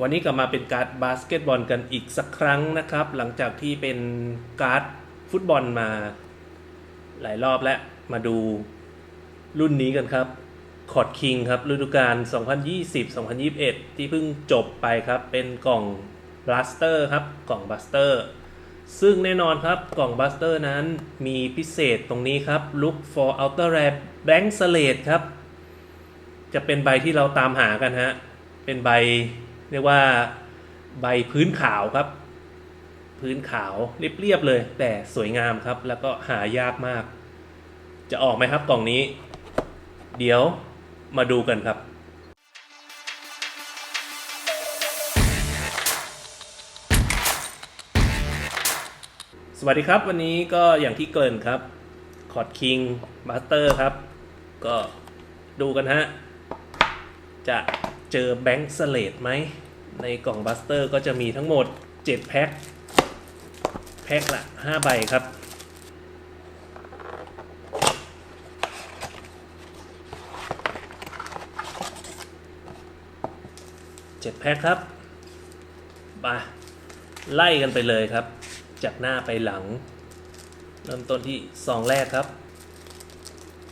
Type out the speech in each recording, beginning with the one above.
วันนี้กลับมาเป็นการ์ดบาสเกตบอลกันอีกสักครั้งนะครับ หลังจากที่เป็นการ์ดฟุตบอลมาหลายรอบแล้ว มาดูรุ่นนี้กันครับคอร์ดคิงครับฤดูกาล 2020-2021 ที่เพิ่งจบไปครับ เป็นกล่องบลัสเตอร์ครับ กล่องบัสเตอร์ ซึ่งแน่นอนครับ กล่องบัสเตอร์นั้นมีพิเศษตรงนี้ครับ Look for Outer Rare Blank Slate ครับ จะเป็นใบที่เราตามหากันฮะ เป็นใบ เรียกว่าใบพื้นขาวครับ พื้นขาวเรียบๆเลย แต่สวยงามครับ แล้วก็หายากมาก จะออกไหมครับกล่องนี้ เดี๋ยวมาดูกันครับสวัสดีครับ วันนี้ก็อย่างที่เกินครับคอร์ดคิงบัสเตอร์ครับ ก็ดูกันฮะ จะเจอแบงค์สเลดไหม ในกล่องบัสเตอร์ก็จะมีทั้งหมด 7 แพ็ค แพ็คละ 5 ใบครับ7แพ็คครับมาไล่กันไปเลยครับ จากหน้าไปหลัง เริ่มต้นที่ซองแรกครับ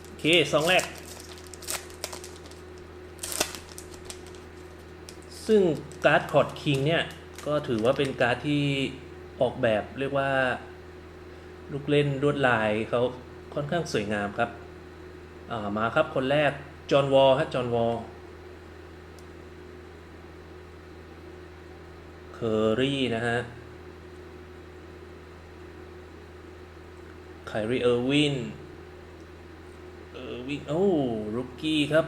โอเคซองแรก ซึ่งการ์ดคอร์ดคิงเนี่ยก็ถือว่าเป็นการ์ดที่ออกแบบเรียกว่า ลูกเล่นลวดลายเขาค่อนข้างสวยงามครับามาครับคนแรก จอห์นวอลฮะจอห์นวอลเคอรี่นะฮะไครีเออร์วินเออร์วินโอ้รุกกี้ครับ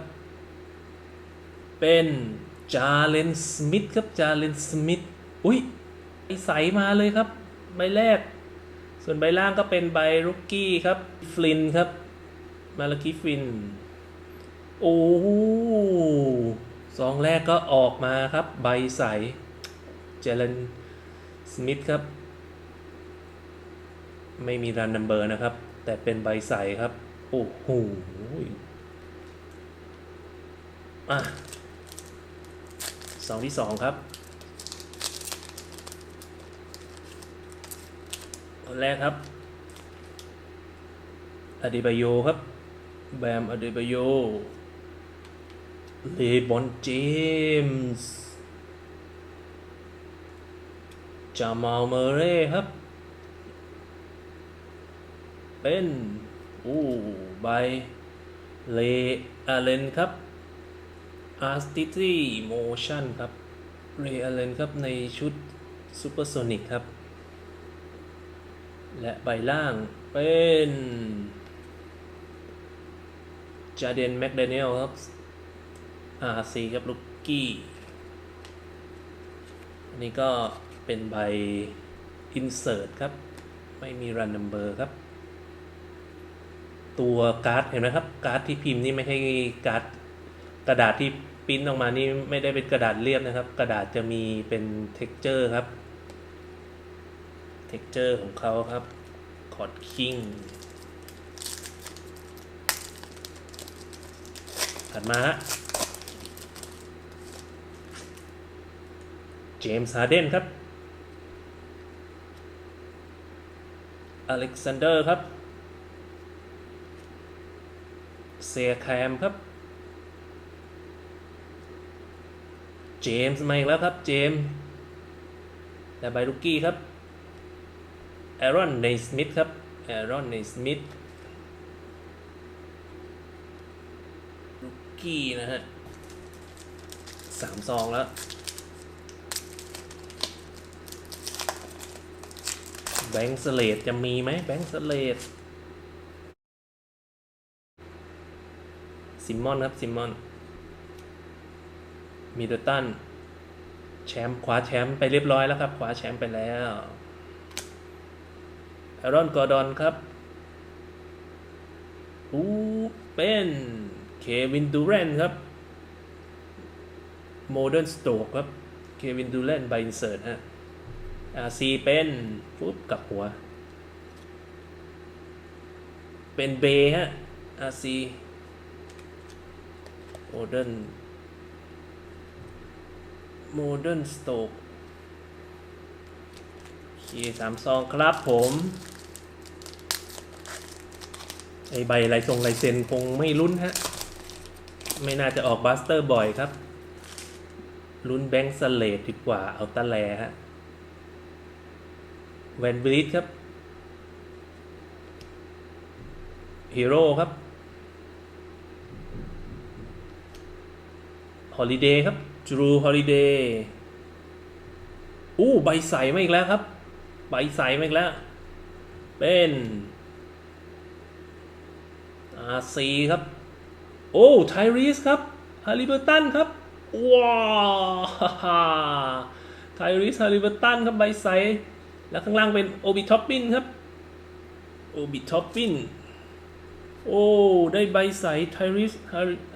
เป็น จาเลนสมิธครับจาเลนสมิธอุ้ยใสมาเลยครับ ใบแรก ส่วนใบล่างก็เป็นใบรุกกี้ครับฟลินครับ มาลาคิฟินโอ้สองแรกก็ออกมาครับ ใบใสเจเลนสมิธครับ ไม่มีรันนัมเบอร์นะครับ แต่เป็นใบใสครับ โอ้โหอะ สองที่สองครับคนแรกครับอดิบายโยครับ แบมอดิบายโยเลบอนเจมส์จามาลเมเร่ครับ เป็น อู้ใบเลอาเลนครับ Artistry Motion ครับเรอาเลนครับ ในชุด Supersonic ครับ และใบล่างเป็นจาเดนแมคเดเนลครับ RC ครับลูกกี้อันนี้ก็เป็นใบ Insert ครับ ไม่มี Run Number ครับตัวการ์ดเห็นไหมครับ การ์ดที่พิมพ์นี่ไม่ใช่การ์ด กระดาษที่ปิ้นออกมานี่ไม่ได้เป็นกระดาษเรียบนะครับ กระดาษจะมีเป็น texture ครับ texture ของเขาครับคอร์ดคิงถัดมาฮะเจมส์ฮาร์เดนครับอเล็กซานเดอร์ครับเซียแคมครับ เจมส์มาอีกแล้วครับเจมส์แต่ไบรุกกี้ครับแอรอนในสมิธครับแอรอนในสมิธรุกกี้นะฮะสามซองแล้วแบงค์สเลดจะมีไหมแบงค์สเลดซิมมอนครับ ซิมมอน มีเดอร์ตันแชมป์คว้าแชมป์ไปเรียบร้อยแล้วครับคว้าแชมป์ไปแล้วแอรอนกอร์ดอนครับอู้เป็นเควินดูแรนครับโมเดิร์นสโตกครับเควินดูแรนใบอินเสิร์ตฮะอาซีเป็นปุ๊บกับหัว เป็นเบฮะอาซีโมเดิร์น โมเดิร์นสโตกโอเคสามซองครับผมไอใบลายทรงลายเซ็นคงไม่ลุ้นฮะ ไม่น่าจะออกบัสเตอร์บ่อยครับ ลุ้นแบงค์สเลดดีกว่าเอาตะแลฮะแวนบริดครับฮีโร่ครับฮอลิเดย์ครับ จ r รูฮอลิเดย์อู้ใบใสมาอีกแล้วครับ ใบใสมาอีกแล้ว เป็นอาซีครับ โอ้ไทรีสครับฮาริเบอร์ตันครับ ว้าวไทรีสฮาริเบอร์ตันครับใบใส แล้วข้างล่างเป็นโอบิท็อปปินครับโอบิท็อปปินโอ้ ได้ใบใสไทริส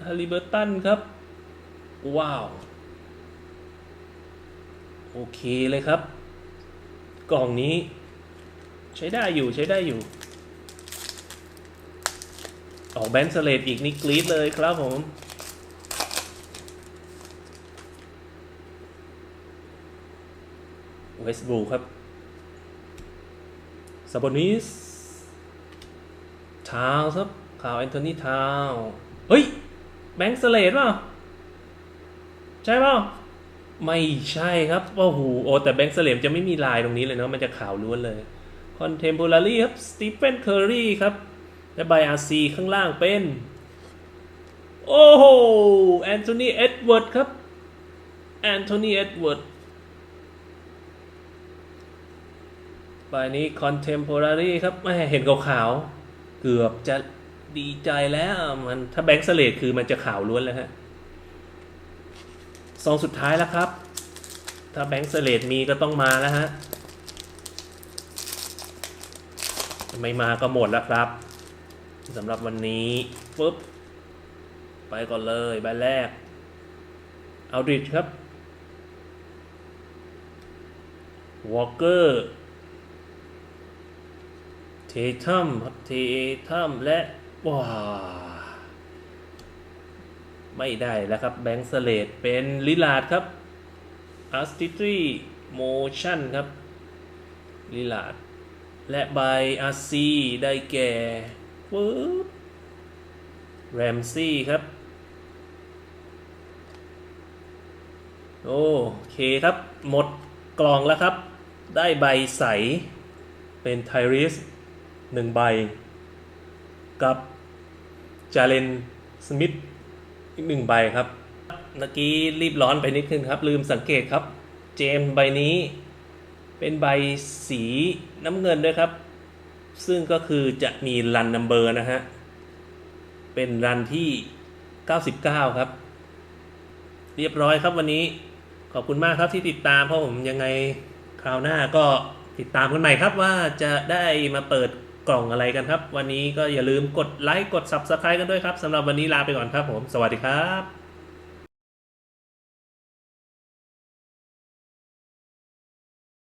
ฮาริเบอร์ตันครับ ว้าว โอเคเลยครับ กล่องนี้ ใช้ได้อยู่ใช้ได้อยู่ ออกแบนสเลดอีกนี่กรี๊ดเลยครับผม เวสบูครับซาบอนิสทาวส์ครับข่าวแอนโทนีทาวส์เฮ้ย แบงค์สเลดเปล่า ใช่เปล่า ไม่ใช่ครับโอ้โหโอ้แต่แบงค์สเลดจะไม่มีลายตรงนี้เลยเนาะมันจะขาวล้วนเลยคอนเทม p o r a r y ครับสตีเฟนเคอร์รีครับ และใบอาร์ซีข้างล่างเป็น โอ้โหแอนโทนีเอ็ดเวิร์ดครับแอนโทนีเอ็ดเวิร์ดใบนี้ contemporary ครับไม่เห็นขาวๆเกือบจะดีใจแล้วมันถ้าแบงค์สเลดคือมันจะขาวล้วนแล้วฮะ ซองสุดท้ายแล้วครับ ถ้าแบงค์เสเลดมีก็ต้องมาแล้วฮะไม่มาก็หมดแล้วครับสำหรับวันนี้ปุ๊บ ไปก่อนเลยใบแรก เอาดิชครับวอลเกอร์เททัมเททัมและว้า ไม่ได้แล้วครับแบงค์สเลดเป็นลิลาดครับอาร์ติทรีโมชั่นครับลิลาดและใบอาร์ซีได้แก่ปึ๊บแรมซี่ครับ โอเคครับ หมดกล่องแล้วครับ ได้ใบใส เป็นไทริสหนึ่งใบ กับจาเลนสมิธ อีกหนึ่งใบครับเมื่อกี้รีบร้อนไปนิดนึงครับ ลืมสังเกตครับ เจมใบนี้ เป็นใบสีน้ำเงินด้วยครับ ซึ่งก็คือจะมีรันนัมเบอร์นะฮะ เป็นรันที่ 99 ครับ เรียบร้อยครับวันนี้ขอบคุณมากครับที่ติดตามเพราะผมยังไงคราวหน้าก็ติดตามกันใหม่ครับว่าจะได้มาเปิด กล่องอะไรกันครับ วันนี้ก็อย่าลืมกดไลค์กด Subscribe กันด้วยครับสำหรับวันนี้ลาไปก่อนครับผม สวัสดีครับ